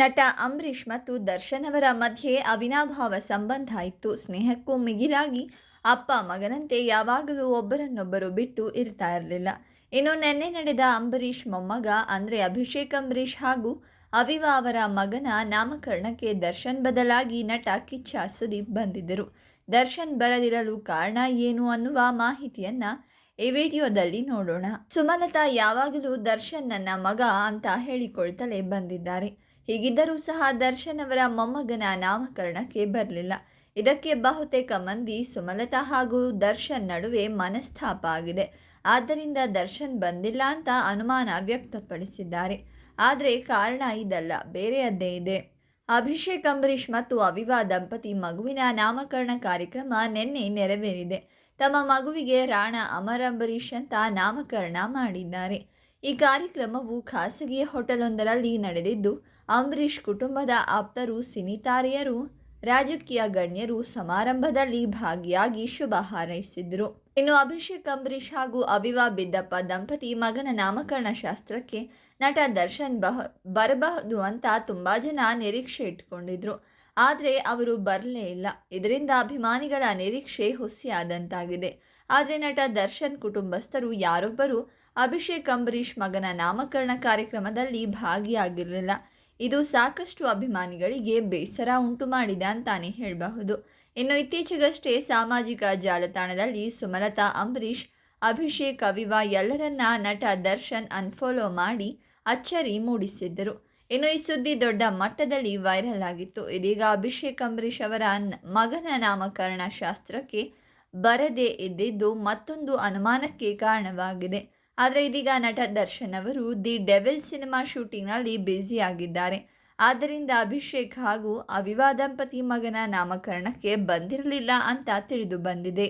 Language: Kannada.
ನಟ ಅಂಬರೀಷ್ ಮತ್ತು ದರ್ಶನ್ ಅವರ ಮಧ್ಯೆ ಅವಿನಾಭಾವ ಸಂಬಂಧ ಇತ್ತು. ಸ್ನೇಹಕ್ಕೂ ಮಿಗಿಲಾಗಿ ಅಪ್ಪ ಮಗನಂತೆ ಯಾವಾಗಲೂ ಒಬ್ಬರನ್ನೊಬ್ಬರು ಬಿಟ್ಟು ಇರ್ತಾ ಇರಲಿಲ್ಲ. ಇನ್ನು ನಿನ್ನೆ ನಡೆದ ಅಂಬರೀಷ್ ಮೊಮ್ಮಗ ಅಂದರೆ ಅಭಿಷೇಕ್ ಅಂಬರೀಷ್ ಹಾಗೂ ಅವಿವಾ ಅವರ ಮಗನ ನಾಮಕರಣಕ್ಕೆ ದರ್ಶನ್ ಬದಲಾಗಿ ನಟ ಕಿಚ್ಚ ಸುದೀಪ್ ಬಂದಿದ್ದರು. ದರ್ಶನ್ ಬರದಿರಲು ಕಾರಣ ಏನು ಅನ್ನುವ ಮಾಹಿತಿಯನ್ನ ಈ ವಿಡಿಯೋದಲ್ಲಿ ನೋಡೋಣ. ಸುಮಲತಾ ಯಾವಾಗಲೂ ದರ್ಶನ್ ನನ್ನ ಮಗ ಅಂತ ಹೇಳಿಕೊಳ್ತಲೇ ಬಂದಿದ್ದಾರೆ. ಹೀಗಿದ್ದರೂ ಸಹ ದರ್ಶನ್ ಅವರ ಮೊಮ್ಮಗನ ನಾಮಕರಣಕ್ಕೆ ಬರಲಿಲ್ಲ. ಇದಕ್ಕೆ ಬಹುತೇಕ ಮಂದಿ ಸುಮಲತಾ ಹಾಗೂ ದರ್ಶನ್ ನಡುವೆ ಮನಸ್ತಾಪ ಆಗಿದೆ. ಆದ್ದರಿಂದ ದರ್ಶನ್ ಬಂದಿಲ್ಲ ಅಂತ ಅನುಮಾನ ವ್ಯಕ್ತಪಡಿಸಿದ್ದಾರೆ. ಆದರೆ ಕಾರಣ ಇದಲ್ಲ, ಬೇರೆಯದ್ದೇ ಇದೆ. ಅಭಿಷೇಕ್, ಅಂಬರೀಷ್ ಮತ್ತು ಅವಿವಾ ದಂಪತಿ ಮಗುವಿನ ನಾಮಕರಣ ಕಾರ್ಯಕ್ರಮ ನಿನ್ನೆ ನೆರವೇರಿದೆ. ತಮ್ಮ ಮಗುವಿಗೆ ರಾಣ ಅಮರ್ ಅಂಬರೀಷ್ ಅಂತ ನಾಮಕರಣ ಮಾಡಿದ್ದಾರೆ. ಈ ಕಾರ್ಯಕ್ರಮವು ಖಾಸಗಿ ಹೋಟೆಲೊಂದರಲ್ಲಿ ನಡೆದಿದ್ದು ಅಂಬರೀಷ್ ಕುಟುಂಬದ ಆಪ್ತರು, ಸಿನಿತಾರೆಯರು, ರಾಜಕೀಯ ಗಣ್ಯರು ಸಮಾರಂಭದಲ್ಲಿ ಭಾಗಿಯಾಗಿ ಶುಭ ಹಾರೈಸಿದರು. ಇನ್ನು ಅಭಿಷೇಕ್ ಅಂಬರೀಷ್ ಹಾಗೂ ಅವಿವಾ ಬಿದ್ದಪ್ಪ ದಂಪತಿ ಮಗನ ನಾಮಕರಣ ಶಾಸ್ತ್ರಕ್ಕೆ ನಟ ದರ್ಶನ್ ಬಹ, ಬರಬಹುದು ಅಂತ ತುಂಬ ಜನ ನಿರೀಕ್ಷೆ ಇಟ್ಕೊಂಡಿದ್ರು. ಆದರೆ ಅವರು ಬರಲೇ ಇಲ್ಲ. ಇದರಿಂದ ಅಭಿಮಾನಿಗಳ ನಿರೀಕ್ಷೆ ಹುಸಿಯಾದಂತಾಗಿದೆ. ಆದರೆ ನಟ ದರ್ಶನ್ ಕುಟುಂಬಸ್ಥರು ಯಾರೊಬ್ಬರು ಅಭಿಷೇಕ್ ಅಂಬರೀಷ್ ಮಗನ ನಾಮಕರಣ ಕಾರ್ಯಕ್ರಮದಲ್ಲಿ ಭಾಗಿಯಾಗಿರಲಿಲ್ಲ. ಇದು ಸಾಕಷ್ಟು ಅಭಿಮಾನಿಗಳಿಗೆ ಬೇಸರ ಉಂಟು ಮಾಡಿದೆ ಅಂತಾನೆ ಹೇಳಬಹುದು. ಇನ್ನು ಇತ್ತೀಚೆಗಷ್ಟೇ ಸಾಮಾಜಿಕ ಜಾಲತಾಣದಲ್ಲಿ ಸುಮಲತಾ, ಅಂಬರೀಷ್, ಅಭಿಷೇಕ್, ಅವಿವಾ ಎಲ್ಲರನ್ನ ನಟ ದರ್ಶನ್ ಅನ್ಫಾಲೋ ಮಾಡಿ ಅಚ್ಚರಿ ಮೂಡಿಸಿದ್ದರು. ಇನ್ನು ಈ ಸುದ್ದಿ ದೊಡ್ಡ ಮಟ್ಟದಲ್ಲಿ ವೈರಲ್ ಆಗಿತ್ತು. ಇದೀಗ ಅಭಿಷೇಕ್, ಅಂಬರೀಷ್ ಅವರ ಮಗನ ನಾಮಕರಣ ಶಾಸ್ತ್ರಕ್ಕೆ ಬರದೇ ಇದ್ದಿದ್ದು ಮತ್ತೊಂದು ಅನುಮಾನಕ್ಕೆ ಕಾರಣವಾಗಿದೆ. ಆದರೆ ಇದೀಗ ನಟ ದರ್ಶನ್ ಅವರು ದಿ ಡೆವಿಲ್ ಸಿನಿಮಾ ಶೂಟಿಂಗ್ನಲ್ಲಿ ಬ್ಯುಸಿಯಾಗಿದ್ದಾರೆ ಆದ್ದರಿಂದ ಅಭಿಷೇಕ್ ಹಾಗೂ ಅವಿವಾದಂಪತಿ ಮಗನ ನಾಮಕರಣಕ್ಕೆ ಬಂದಿರಲಿಲ್ಲ ಅಂತ ತಿಳಿದು ಬಂದಿದೆ.